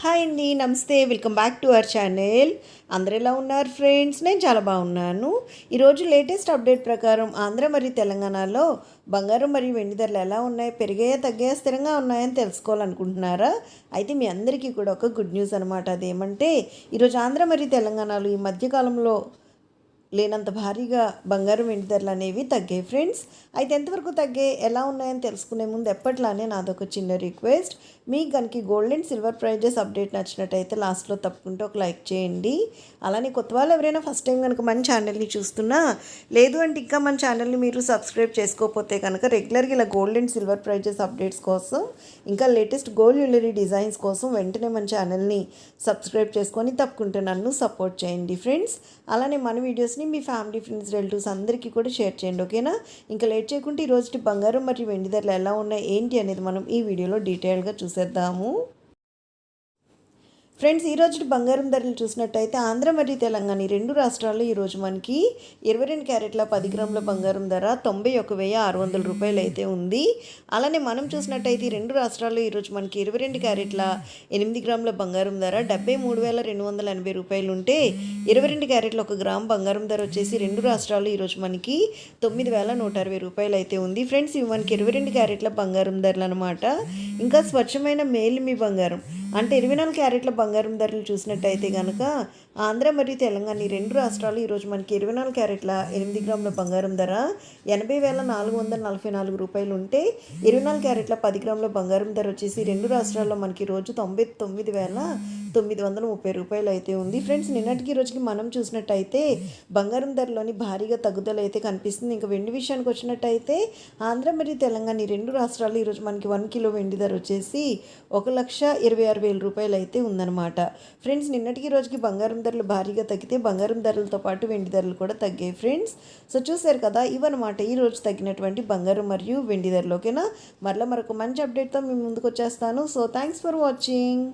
Hi అండి నమస్తే. Welcome back to our channel అందరు ఎలా ఉన్నారు ఫ్రెండ్స్ నేను చాలా బాగున్నాను. ఈరోజు లేటెస్ట్ అప్డేట్ ప్రకారం ఆంధ్ర మరియు తెలంగాణలో బంగారం మరియు వెండి ధరలు ఎలా ఉన్నాయి పెరిగాయా తగ్గాయా స్థిరంగా ఉన్నాయని తెలుసుకోవాలనుకుంటున్నారా? అయితే మీ అందరికీ కూడా ఒక గుడ్ న్యూస్ అనమాట అదేమంటే ఈరోజు ఆంధ్ర మరియు తెలంగాణలో ఈ మధ్యకాలంలో లేనంత భారీగా బంగారం వెండి ధరలు అనేవి తగ్గాయి ఫ్రెండ్స్. అయితే ఎంతవరకు తగ్గాయి? ఎలా ఉన్నాయని తెలుసుకునే ముందు ఎప్పట్లానే నాదొక చిన్న రిక్వెస్ట్. మీకు కనుక gold and silver prices update నచ్చినట్టయితే లాస్ట్లో తప్పకుండా ఒక లైక్ చేయండి. అలానే కొత్త వాళ్ళు ఎవరైనా ఫస్ట్ టైం కనుక మన ఛానల్ని చూస్తున్నా లేదు అంటే ఇంకా మన ఛానల్ని మీరు సబ్స్క్రైబ్ చేసుకోకపోతే కనుక రెగ్యులర్గా ఇలా gold and silver prices updates కోసం ఇంకా లేటెస్ట్ గోల్డ్ జ్యువెలరీ డిజైన్స్ కోసం వెంటనే మన ఛానల్ని సబ్స్క్రైబ్ చేసుకొని తప్పకుండా నన్ను సపోర్ట్ చేయండి ఫ్రెండ్స్. అలానే మన వీడియోస్ వీడియోస్ని మీ ఫ్యామిలీ ఫ్రెండ్స్ రిలేటివ్స్ అందరికీ కూడా షేర్ చేయండి ఓకేనా ఇంకా లేట్ చేయకుండా ఈ రోజు బంగారం మరియు వెండి ధరలు ఎలా ఉన్నాయి ఏంటి అనేది మనం ఈ వీడియోలో డీటెయిల్గా చూసేద్దాము. ఫ్రెండ్స్ ఈ రోజు బంగారం ధరలు చూసినట్టయితే ఆంధ్ర మరియు తెలంగాణ ఈ రెండు రాష్ట్రాల్లో ఈరోజు మనకి ఇరవై రెండు క్యారెట్ల పది గ్రాముల బంగారం ధర తొంభై ఒక వెయ్యి ఆరు వందల రూపాయలు అయితే ఉంది. అలానే మనం చూసినట్టయితే ఈ రెండు రాష్ట్రాల్లో ఈరోజు మనకి ఇరవై రెండు క్యారెట్ల ఎనిమిది గ్రాముల బంగారం ధర డెబ్బై మూడు వేల రెండు వందల ఎనభై రూపాయలు ఉంటే ఇరవై రెండు క్యారెట్ల ఒక గ్రామ్ బంగారం ధర వచ్చేసి రెండు రాష్ట్రాల్లో ఈరోజు మనకి తొమ్మిది వేల నూట అరవై రూపాయలు అయితే ఉంది. ఫ్రెండ్స్ ఇవి మనకి ఇరవై రెండు క్యారెట్ల బంగారం ధరలు అనమాట ఇంకా స్వచ్ఛమైన మేలిమి బంగారం. అంటే ఇరవై నాలుగు క్యారెట్ల బంగారం ధరలు చూసినట్టయితే కనుక ఆంధ్ర మరియు తెలంగాణ ఈ రెండు రాష్ట్రాలు ఈరోజు మనకి ఇరవై నాలుగు క్యారెట్ల ఎనిమిది గ్రాముల బంగారం ధర ఎనభై వేల నాలుగు వందల నలభై నాలుగు రూపాయలు ఉంటే ఇరవై నాలుగు క్యారెట్ల పది గ్రాముల బంగారం ధర వచ్చేసి రెండు రాష్ట్రాల్లో మనకి రోజు తొంభై తొమ్మిది వేల తొమ్మిది వందల ముప్పై రూపాయలు అయితే ఉంది. ఫ్రెండ్స్ నిన్నటికి రోజుకి మనం చూసినట్టయితే బంగారం ధరలోని భారీగా తగ్గుదల అయితే కనిపిస్తుంది. ఇంకా వెండి విషయానికి వచ్చినట్టయితే ఆంధ్ర మరియు తెలంగాణ ఈ రెండు రాష్ట్రాలు ఈరోజు మనకి వన్ కిలో వెండి ధర వచ్చేసి ఒక లక్ష ఇరవై ఆరు వేల రూపాయలు అయితే ఉందన్నమాట. ఫ్రెండ్స్ నిన్నటికి రోజుకి బంగారం ధరలు భారీగా తగ్గితే బంగారం ధరలతో పాటు వెండి ధరలు కూడా తగ్గాయి ఫ్రెండ్స్. సో చూసారు కదా ఇవన్నమాట ఈ రోజు తగ్గినటువంటి బంగారం మరియు వెండి ధరలు ఓకేనా? మరలా మరొక మంచి అప్డేట్తో మేము ముందుకు వచ్చేస్తాను. So thanks for watching.